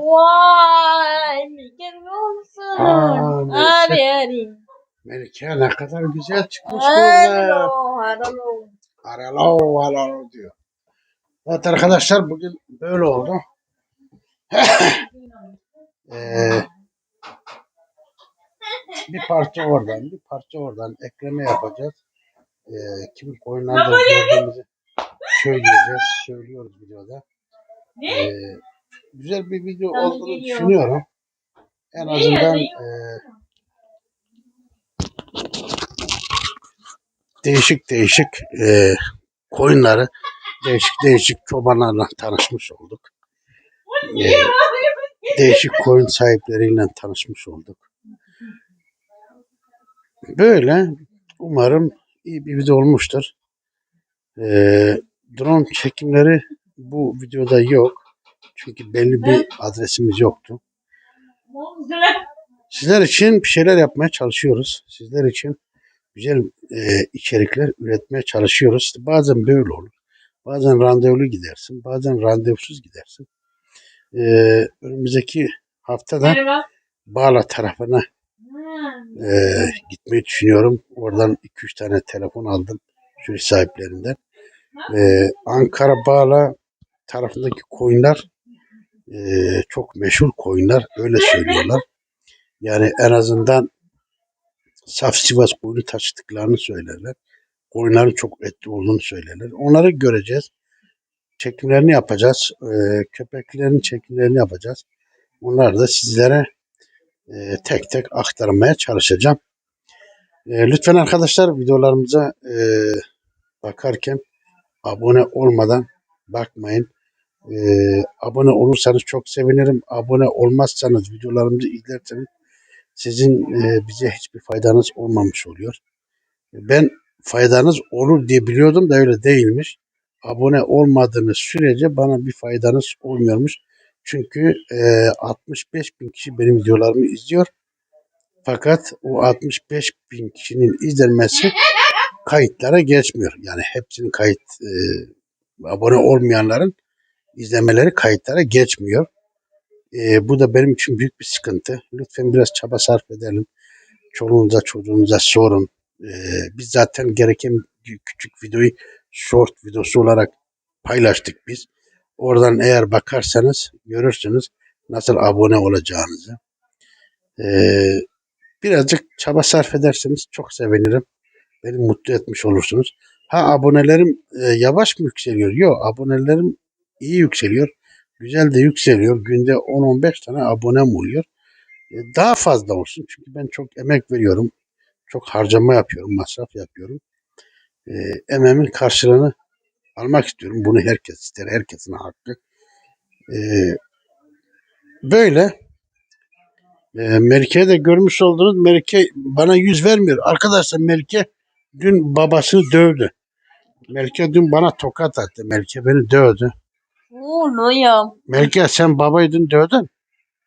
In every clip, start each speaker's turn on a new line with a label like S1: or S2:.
S1: Vay görüyor musun?
S2: Aa.
S1: Hadi hadi.
S2: Melike ne kadar güzel çıkmış burada.
S1: lo, hadi lo.
S2: Aralo aralo diyor. Evet arkadaşlar bugün böyle oldu. Ee, bir parça oradan, bir parça oradan ekleme yapacağız. Ee, kimin koyunlarda gördüğümüzü söyleyeceğiz, söylüyoruz videoda. Ee, güzel bir video
S1: Tamam,
S2: olduğunu
S1: geliyor.
S2: düşünüyorum. En azından e, değişik değişik e, koyunları, değişik değişik çobanlarla tanışmış olduk. E, değişik koyun sahipleriyle tanışmış olduk. Böyle umarım iyi bir video olmuştur. Ee, drone çekimleri bu videoda yok. Çünkü belli bir adresimiz yoktu. Sizler için bir şeyler yapmaya çalışıyoruz. Sizler için güzel e, içerikler üretmeye çalışıyoruz. İşte bazen böyle olur. Bazen randevulu gidersin. Bazen randevusuz gidersin. Ee, önümüzdeki haftada. Bağla tarafına
S1: Hmm.
S2: e, gitmeyi düşünüyorum. Oradan 2-3 tane telefon aldım sürü sahiplerinden. E, Ankara Bağla tarafındaki koyunlar e, çok meşhur koyunlar. Öyle söylüyorlar. Yani en azından saf Sivas koyunu taşıdıklarını söylerler. Koyunların çok etli olduğunu söylerler. Onları göreceğiz. Çekimlerini yapacağız. E, köpeklerin çekimlerini yapacağız. Onları da sizlere e, tek tek aktarmaya çalışacağım. E, lütfen arkadaşlar videolarımıza e, bakarken abone olmadan bakmayın. E, abone olursanız çok sevinirim. Abone olmazsanız videolarımızı izlerseniz sizin e, bize hiçbir faydanız olmamış oluyor. Ben faydanız olur diye biliyordum da öyle değilmiş. Abone olmadığınız sürece bana bir faydanız olmuyormuş. Çünkü e, 65 bin kişi benim videolarımı izliyor. Fakat o 65 bin kişinin izlenmesi kayıtlara geçmiyor. Yani hepsinin kayıt e, abone olmayanların izlemeleri kayıtlara geçmiyor. E, bu da benim için büyük bir sıkıntı. Lütfen biraz çaba sarf edelim. Çoluğunuza çocuğunuza sorun. E, biz zaten gereken küçük videoyu short videosu olarak paylaştık biz. Oradan eğer bakarsanız görürsünüz nasıl abone olacağınızı. Ee, birazcık çaba sarf ederseniz çok sevinirim. Beni mutlu etmiş olursunuz. Ha abonelerim e, yavaş mı yükseliyor? Yok abonelerim iyi yükseliyor. Güzel de yükseliyor. Günde 10-15 tane abonem oluyor. E, daha fazla olsun. Çünkü ben çok emek veriyorum. Çok harcama yapıyorum. Masraf yapıyorum. E, emeğimin karşılığını almak istiyorum. Bunu herkes ister. Herkesin hakkı. Ee, böyle ee, Melike'yi de görmüş oldunuz. Melike bana yüz vermiyor. Arkadaşlar Melike dün babasını dövdü. Melike dün bana tokat attı. Melike beni dövdü.
S1: Oğlum.
S2: Melike sen babayı dün dövdün.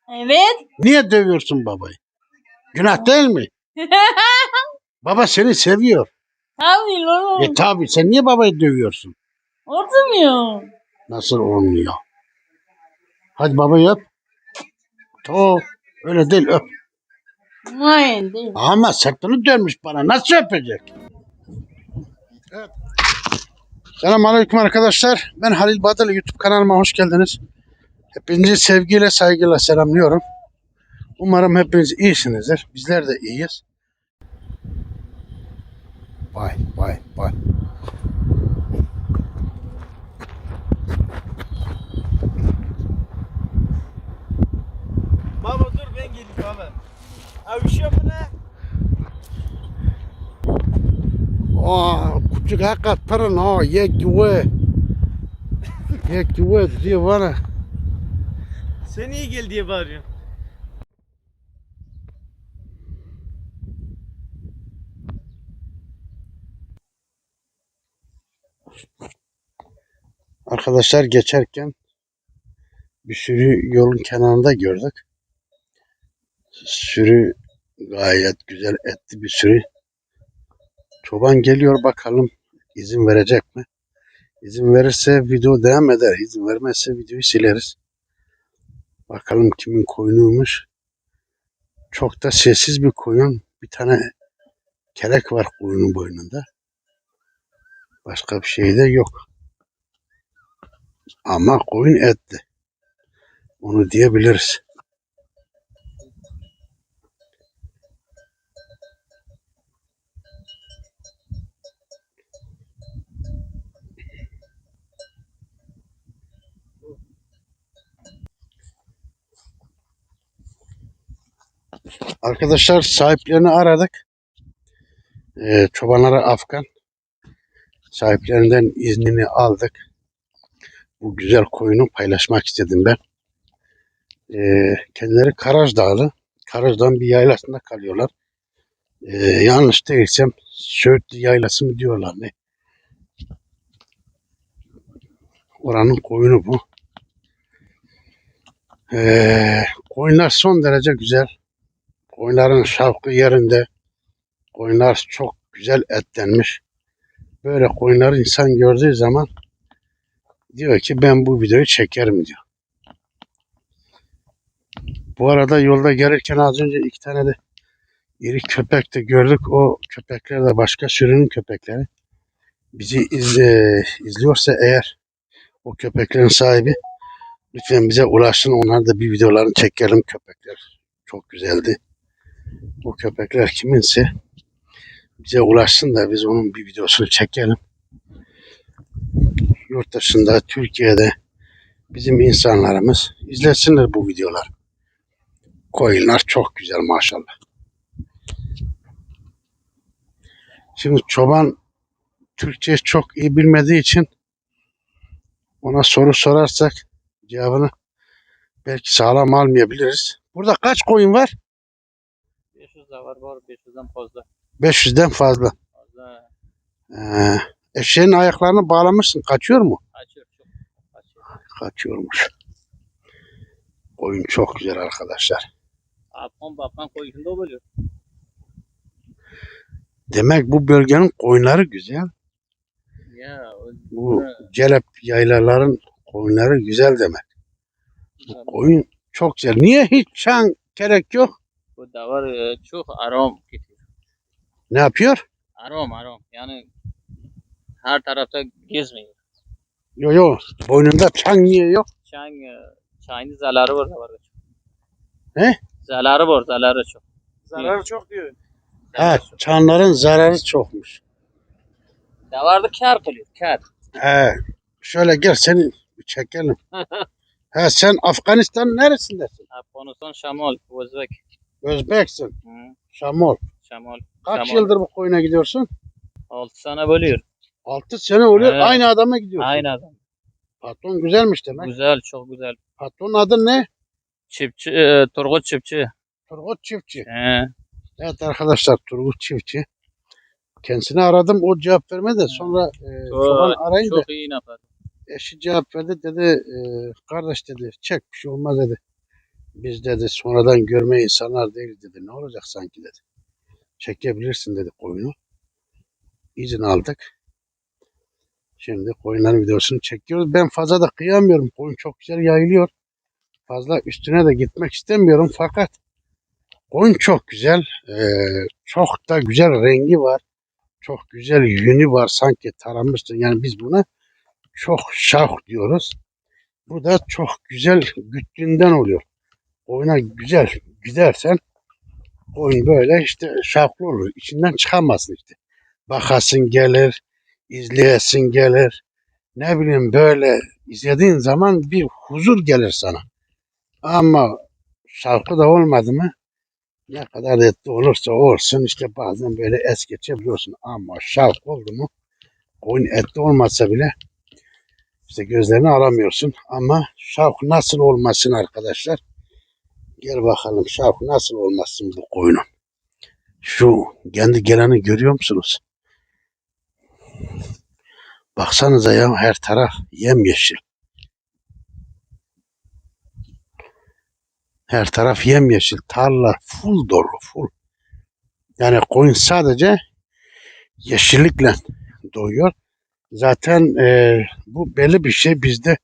S1: Evet.
S2: Niye dövüyorsun babayı? Günah değil mi? Baba seni seviyor.
S1: Tabii lo.
S2: E tabi sen niye babayı dövüyorsun?
S1: Oturmuyor.
S2: Nasıl olmuyor? Hadi babayı öp. To öyle değil öp.
S1: Hayır değil.
S2: Ama sırtını dönmüş bana. Nasıl öpecek? Evet. Selamünaleyküm arkadaşlar. Ben Halil Badılı. YouTube kanalıma hoş geldiniz. Hepinizi sevgiyle, saygıyla selamlıyorum. Umarım hepiniz iyisinizdir. Bizler de iyiyiz. Vay vay vay.
S3: Baba dur ben geleyim baba. Abi üşüyor mu ne?
S2: Aa, ha yek güve. Yek güve diyor bana.
S3: Sen iyi gel diye bağırıyorsun.
S2: Arkadaşlar geçerken bir sürü yolun kenarında gördük. Sürü gayet güzel etli bir sürü. Çoban geliyor bakalım izin verecek mi? İzin verirse video devam eder. İzin vermezse videoyu sileriz. Bakalım kimin koyunuymuş. Çok da sessiz bir koyun. Bir tane kelek var koyunun boynunda. Başka bir şey de yok. Ama koyun etli. Onu diyebiliriz. Arkadaşlar sahiplerini aradık. Ee, çobanlara Afgan. Sahiplerinden iznini aldık. Bu güzel koyunu paylaşmak istedim ben. Ee, kendileri Karaj Dağlı. Karaj'dan bir yaylasında kalıyorlar. Ee, yanlış değilsem Söğütlü yaylası mı diyorlar ne? Oranın koyunu bu. Ee, koyunlar son derece güzel. Koyunların şavkı yerinde. Koyunlar çok güzel etlenmiş. Böyle koyunları insan gördüğü zaman diyor ki ben bu videoyu çekerim diyor. Bu arada yolda gelirken az önce iki tane de iri köpek de gördük. O köpekler de başka sürünün köpekleri. Bizi izle, izliyorsa eğer o köpeklerin sahibi lütfen bize ulaşsın. Onlar da bir videolarını çekelim köpekler. Çok güzeldi. O köpekler kiminse bize ulaşsın da biz onun bir videosunu çekelim. Yurt dışında, Türkiye'de bizim insanlarımız izlesinler bu videolar. Koyunlar çok güzel maşallah. Şimdi çoban Türkçe çok iyi bilmediği için ona soru sorarsak cevabını belki sağlam almayabiliriz. Burada kaç koyun var?
S4: 500 de var var 500'den fazla.
S2: 500'den fazla.
S4: Fazla
S2: Ee, eşeğin ayaklarını bağlamışsın. Kaçıyor mu?
S4: açıyor çok açıyor.
S2: Kaçıyormuş. Koyun çok güzel arkadaşlar.
S4: Afgan bakman koyunda oluyor.
S2: Demek bu bölgenin koyunları güzel.
S4: Ya
S2: Bu Celep yaylaların koyunları güzel demek. Bu koyun çok güzel. Niye hiç çan gerek yok?
S4: Bu davar e, çok aram gidiyor.
S2: Ne yapıyor?
S4: Aram aram yani her tarafta gezmiyor.
S2: Yo yo. Boynunda çan niye yok?
S4: Çang e, çayın zararı var davarda.
S2: He?
S4: Zararı var zararı çok.
S3: Zararı çok diyor.
S2: Ha, çanların zararı çokmuş.
S4: Davarda kar kılıyor kar.
S2: He. Şöyle gel seni bir çekelim. He sen Afganistan neresindesin?
S4: Afganistan Şamal, Özbek.
S2: Özbeksin.
S4: Hı,
S2: Şamol.
S4: Şamal.
S2: Kaç
S4: Şamal.
S2: yıldır bu koyuna gidiyorsun?
S4: 6 sene bölüyor.
S2: 6 sene oluyor.
S4: Evet.
S2: Aynı adama gidiyorsun.
S4: Aynı adam.
S2: Patron güzelmiş demek.
S4: Güzel çok güzel.
S2: Patronun adı ne?
S4: Çiftçi, e, Turgut Çiftçi.
S2: Turgut Çiftçi.
S4: He.
S2: Evet arkadaşlar Turgut Çiftçi. Kendisini aradım o cevap vermedi. Sonra e, çoban arayınca
S4: Çok iyi nefes.
S2: eşi cevap verdi. Dedi e, kardeş dedi çek bir şey olmaz dedi. Biz dedi sonradan görme insanlar değil dedi. Ne olacak sanki dedi. Çekebilirsin dedi koyunu. İzin aldık. Şimdi koyunların videosunu çekiyoruz. Ben fazla da kıyamıyorum. Koyun çok güzel yayılıyor. Fazla üstüne de gitmek istemiyorum fakat koyun çok güzel. Ee, çok da güzel rengi var. Çok güzel yünü var. Sanki taramıştır. Yani biz buna çok şah diyoruz. Bu da çok güzel güttüğünden oluyor. Koyuna güzel gidersen koyun böyle işte şahlı olur. İçinden çıkamazsın işte. Bakasın gelir, izleyesin gelir. Ne bileyim böyle izlediğin zaman bir huzur gelir sana. Ama şarkı da olmadı mı ne kadar etli olursa olsun işte bazen böyle es geçebiliyorsun. Ama şarkı oldu mu koyun etli olmasa bile işte gözlerini alamıyorsun. Ama şarkı nasıl olmasın arkadaşlar? Gel bakalım şarkı nasıl olmasın bu koyunun. Şu kendi geleni görüyor musunuz? Baksanıza ya her taraf yemyeşil. Her taraf yemyeşil. Tarla full dolu full. Yani koyun sadece yeşillikle doğuyor. Zaten e, bu belli bir şey bizde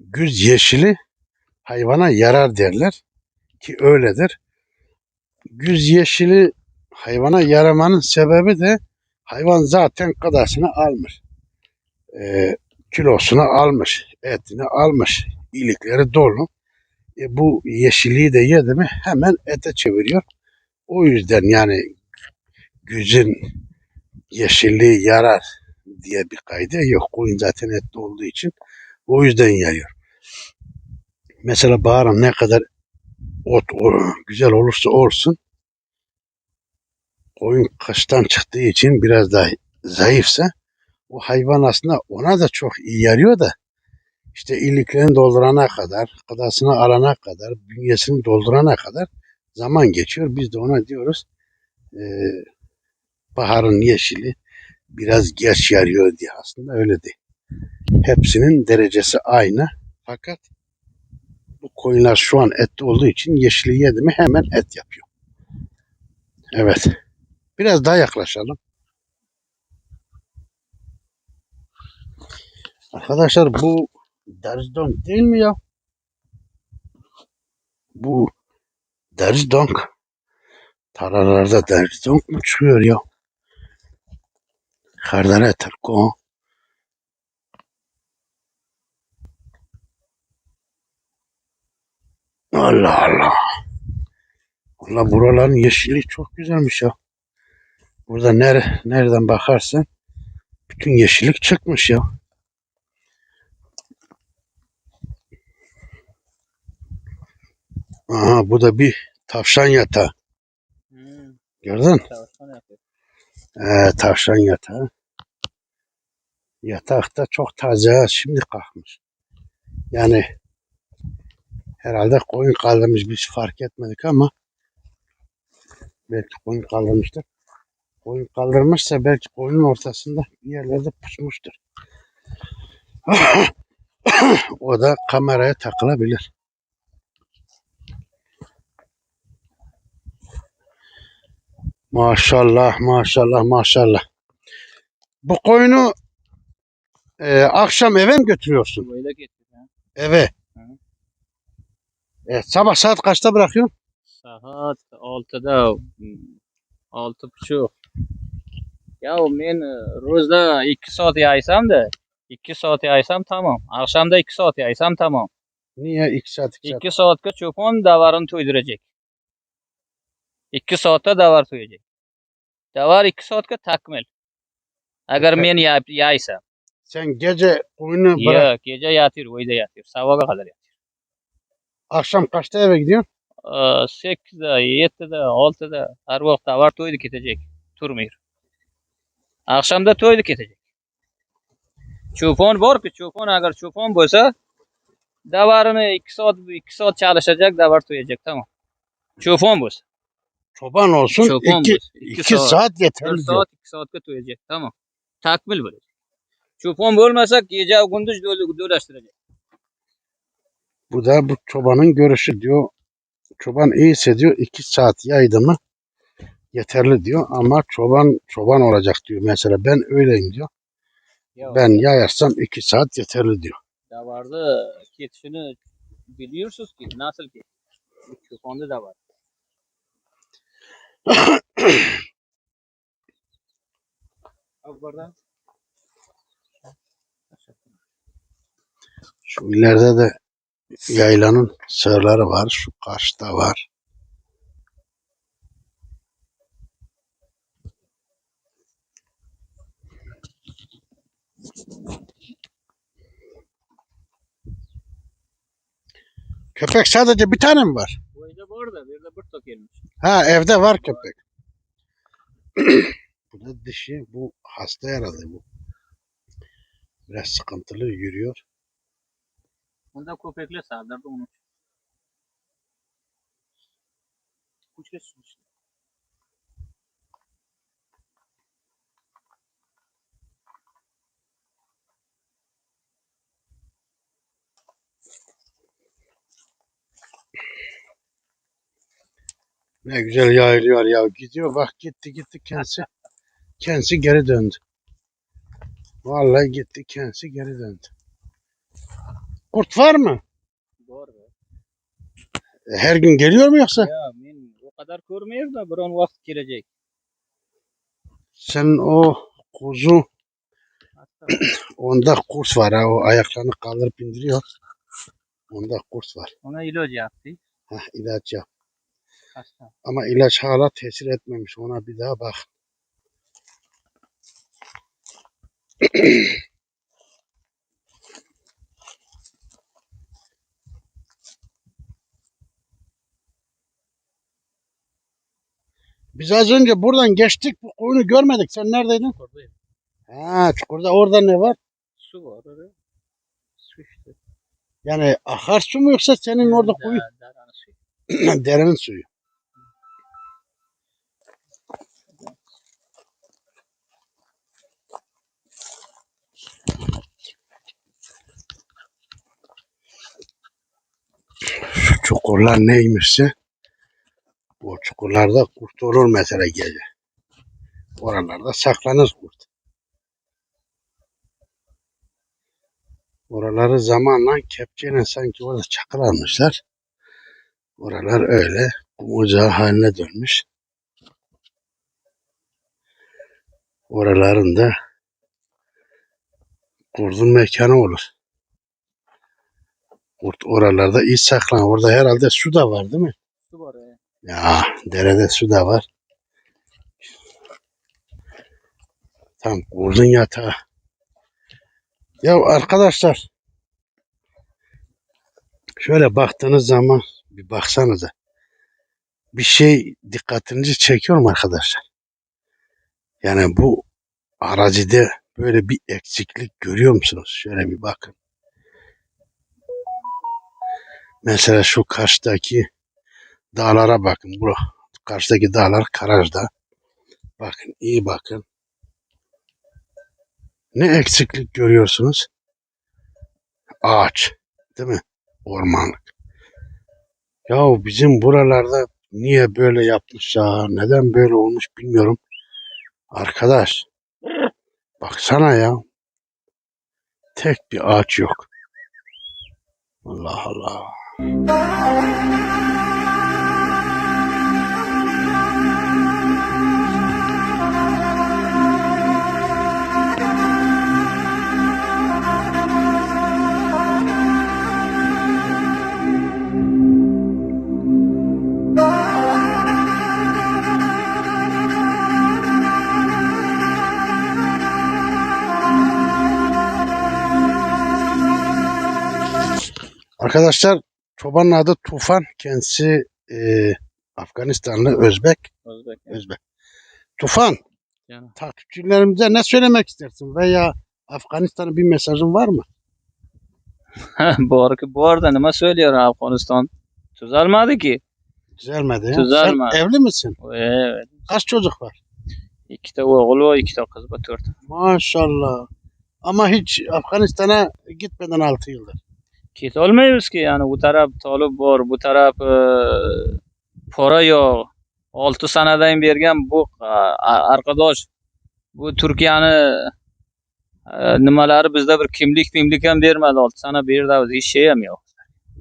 S2: güz yeşili hayvana yarar derler ki öyledir. Güz yeşili hayvana yaramanın sebebi de hayvan zaten kadasını almış. Ee, kilosunu almış, etini almış, ilikleri dolu. E, bu yeşilliği de yedi mi hemen ete çeviriyor. O yüzden yani güzün yeşilliği yarar diye bir kaydı yok. Koyun zaten etli olduğu için o yüzden yarıyor. Mesela baharın ne kadar ot güzel olursa olsun koyun kıştan çıktığı için biraz daha zayıfsa o hayvan aslında ona da çok iyi yarıyor da işte iliklerini doldurana kadar, kadasını alana kadar, bünyesini doldurana kadar zaman geçiyor. Biz de ona diyoruz eee, baharın yeşili biraz geç yarıyor diye aslında öyle değil. Hepsinin derecesi aynı fakat bu koyunlar şu an etli olduğu için yeşili yedi mi hemen et yapıyor. Evet. Biraz daha yaklaşalım. Arkadaşlar bu Derzidonk değil mi ya? Bu Derzidonk. Taralarda Derzidonk mu çıkıyor ya? Kardara Terko. Allah Allah. Valla buraların yeşilliği çok güzelmiş ya. Burada nere, nereden bakarsan bütün yeşillik çıkmış ya. Aha bu da bir tavşan yatağı.
S4: Hmm,
S2: Gördün?
S4: tavşan yapıyor.
S2: Ee, tavşan yatağı. Yatak da çok taze. Şimdi kalkmış. Yani herhalde koyun kaldırmış. Biz fark etmedik ama belki koyun kaldırmıştır. Koyun kaldırmışsa belki koyunun ortasında bir yerlerde pusmuştur. o da kameraya takılabilir. Maşallah, maşallah, maşallah. Bu koyunu e, akşam eve mi götürüyorsun? Eve. Evet, sabah saat kaçta bırakıyorsun?
S4: Saat 6'da olti buçuk. Ya men e, ro'zda 2 soat yaysam-da, 2 soat yaysam tamam. Akşamda 2 soat yaysam tamam.
S2: Niye? iki saat, iki saat.
S4: 2 soatga cho'pon davarini to'ydirajak. 2 soatda davar to'yajak. Davar 2 soatga takmil. Agar men yaysam.
S2: Sen gece koyunu bırak.
S4: Yo'q, kecha yatir, uyda yatir. Savoga qadar yatir.
S2: Akşam kaçta eve gidiyorsun?
S4: 8da, 7da, 6da har vaqt davar to'ydi ketajak. Turmaydi. Akşamda to'ydi ketajak. Cho'pon borku, cho'pon agar cho'pon bo'lsa, davarini 2 soat 2 soat chalishajak, davar to'yajak, tamam. Cho'pon bo'lsa,
S2: Çoban olsun.
S4: cho'pon
S2: iki,
S4: bo'lsa,
S2: iki,
S4: 2 soat,
S2: saat
S4: 1
S2: yeterli diyor.
S4: soat, 2 soatga to'yajak, tamam. Takmil bo'ladi. Cho'pon bo'lmasa, kecha kunduz do'lashtirajak.
S2: Bu da bu çobanın görüşü diyor. Çoban iyiyse diyor iki saat yaydı mı yeterli diyor ama çoban çoban olacak diyor. Mesela ben öyleyim diyor.
S4: Yo'q,
S2: Ben yayarsam iki saat yeterli diyor.
S4: davarni ketishini biliyorsiz ki, nasıl ki? Cho'ponda davar. Akbardan
S2: Şu ileride de yaylanın sığırları var. Şu karşıda var. Köpek sadece bir tane mi var?
S4: bu yerda bor da, bir tok kelmiş.
S2: Ha evde var köpek. bu da dişi. Bu hasta herhalde bu. Biraz sıkıntılı yürüyor.
S4: Unda ko'paklar savdardi uni. Kuchga tushdi.
S2: Ne güzel yayılıyor ya. Gidiyor bak gitti gitti kendisi. Kendisi geri döndü. Vallahi gitti kendisi geri döndü. Kurt var mı?
S4: Bor be.
S2: Her gün geliyor mu yoksa?
S4: Ya men o kadar ko'rmayman da biron vaqt kelajak.
S2: Sen o kuzu onda kurs var ha o ayaklarını kaldırıp indiriyor. Onda kurs var.
S4: Ona iloj yaptı.
S2: Heh, ilaç yap.
S4: Hasta.
S2: Ama ilaç hala tesir etmemiş. Ona bir daha bak. Biz az önce buradan geçtik. Bu koyunu görmedik. Sen neredeydin?
S4: Buradayım.
S2: Ha çukurda orada ne var?
S4: Su var orada. Su işte.
S2: Yani akarsu mu yoksa senin orada kuyu?
S4: Da- daranın suyu.
S2: Derenin suyu. Şu çukurlar neymişse o çukurlarda kurt olur mesela gece. Oralarda saklanır kurt. Oraları zamanla kepçeyle sanki orada çakıl almışlar. Oralar öyle kum ocağı haline dönmüş. Oraların da kurdun mekanı olur. Kurt oralarda iyi saklan. Orada herhalde su da var değil mi?
S4: Su var. e.
S2: Ya derede su da var. Tam kurdun yatağı. Ya arkadaşlar şöyle baktığınız zaman bir baksanıza. Bir şey dikkatinizi çekiyor mu arkadaşlar? Yani bu arazide böyle bir eksiklik görüyor musunuz? Şöyle bir bakın. Mesela şu karşıdaki dağlara bakın. Bu karşıdaki dağlar Karaj'da. Bakın iyi bakın. Ne eksiklik görüyorsunuz? Ağaç. Değil mi? Ormanlık. Ya bizim buralarda niye böyle yapmışlar? Neden böyle olmuş bilmiyorum. Arkadaş. Baksana ya. Tek bir ağaç yok. Allah Allah. Arkadaşlar çobanın adı Tufan. Kendisi e, Afganistanlı Özbek.
S4: Özbek.
S2: Özbek. Tufan
S4: Yani.
S2: takipçilerimize ne söylemek istersin? Veya Afganistan'a bir mesajın var mı?
S4: Bor ki bu arada nima söylüyor Afganistan? Tuzalmadı ki.
S2: Düzelmedi ya.
S4: Düzelmedi.
S2: Sen evli misin?
S4: Evet.
S2: Kaç çocuk var?
S4: İkita o'g'il va ikkita qiz va to'rtta.
S2: Maşallah. Ama hiç Afganistan'a gitmeden 6 yıldır.
S4: Ketolmaymiz ki yani bu taraf Tolib bor, bu taraf e, pora yo'q. 6 sanadan bergan bu a- arkadash bu Turkiyani e, nimalari bizda bir kimlik pimlik ham bermadi 6 sana berdi hech şey ham yo'q.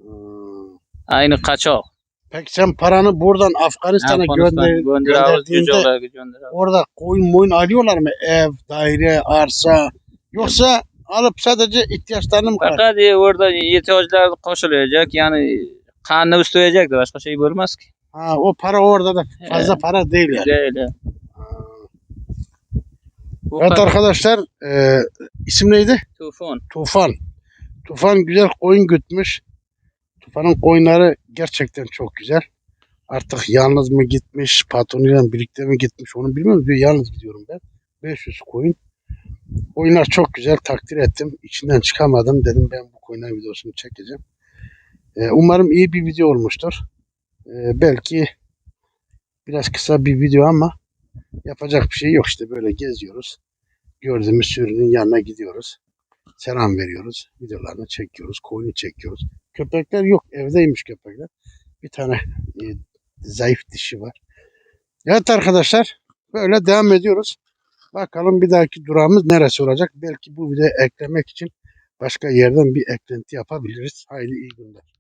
S2: Hmm.
S4: Ayni qachoq.
S2: Peki sen paranı buradan Afganistan'a gönder, gönderdiğinde orada koyun moyun alıyorlar mı? Ev, daire, arsa. Yoksa alıp sadece ihtiyaçlarını mı karşılıyor?
S4: Faqat e, o'rda ehtiyojlar qo'shilajak, ya'ni qanni ustoyajakdi, boshqa şey bo'lmas ki.
S2: Ha, o para orada da fazla para değil yani.
S4: Öyle. Bu
S2: Evet
S4: kadar.
S2: arkadaşlar e, isim neydi?
S4: Tufan.
S2: Tufan. Tufan güzel koyun gütmüş. Tufanın koyunları gerçekten çok güzel. Artık yalnız mı gitmiş, patronuyla birlikte mi gitmiş onu bilmiyorum. Diyor yalnız gidiyorum ben. 500 koyun. Koyunlar çok güzel takdir ettim. İçinden çıkamadım. Dedim ben bu koyunların videosunu çekeceğim. E, umarım iyi bir video olmuştur. E, belki biraz kısa bir video ama yapacak bir şey yok işte böyle geziyoruz. Gördüğümüz sürünün yanına gidiyoruz selam veriyoruz. Videolarını çekiyoruz. Koyunu çekiyoruz. Köpekler yok. Evdeymiş köpekler. Bir tane e, zayıf dişi var. Evet arkadaşlar. Böyle devam ediyoruz. Bakalım bir dahaki durağımız neresi olacak? Belki bu videoya eklemek için başka yerden bir eklenti yapabiliriz. Hayırlı iyi günler.